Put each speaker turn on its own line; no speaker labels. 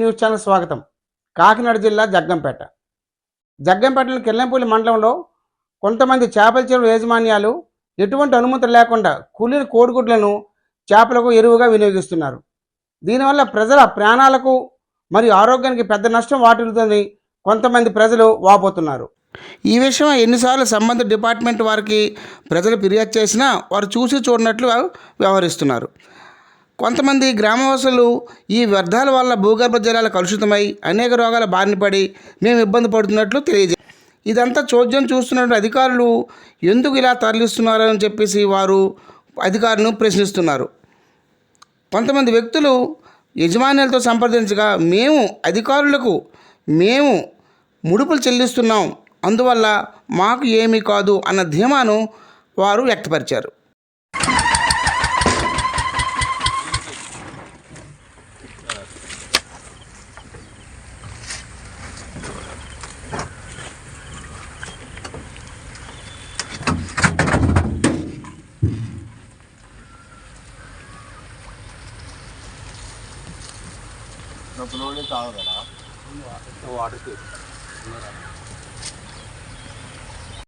News channel స్వాగతం. కాకినాడ జిల్లా జగ్గంపేట. జగ్గంపేటలోని కిల్లంపూలి మండలంలో కొంతమంది చేపల చెరువు యాజమాన్యాలు ఎటువంటి అనుమతులు లేకుండా కూలిన కోడిగుడ్లను చేపలకు ఎరువుగా వినియోగిస్తున్నారు. దీనివల్ల ప్రజల ప్రాణాలకు మరియు ఆరోగ్యానికి పెద్ద నష్టం వాటిల్లుతుందని కొంతమంది ప్రజలు వాపోతున్నారు. ఈ విషయం ఎన్నిసార్లు సంబంధిత డిపార్ట్మెంట్ వారికి ప్రజలు ఫిర్యాదు చేసినా వారు చూసి చూడనట్లు వ్యవహరిస్తున్నారు. కొంతమంది గ్రామవాసులు ఈ వ్యర్థాల వల్ల భూగర్భ జలాలు కలుషితమై అనేక రోగాల బారిన పడి మేము ఇబ్బంది పడుతున్నట్లు తెలియజే ఇదంతా చోద్యం చూస్తున్న అధికారులు ఎందుకు ఇలా తరలిస్తున్నారు అని చెప్పేసి వారు అధికారులను ప్రశ్నిస్తున్నారు. కొంతమంది వ్యక్తులు యజమానులతో సంప్రదించగా మేము అధికారులకు మేము ముడుపులు చెల్లిస్తున్నాం అందువల్ల మాకు ఏమీ కాదు అన్న ధీమాను వారు వ్యక్తపరిచారు.
వాటర్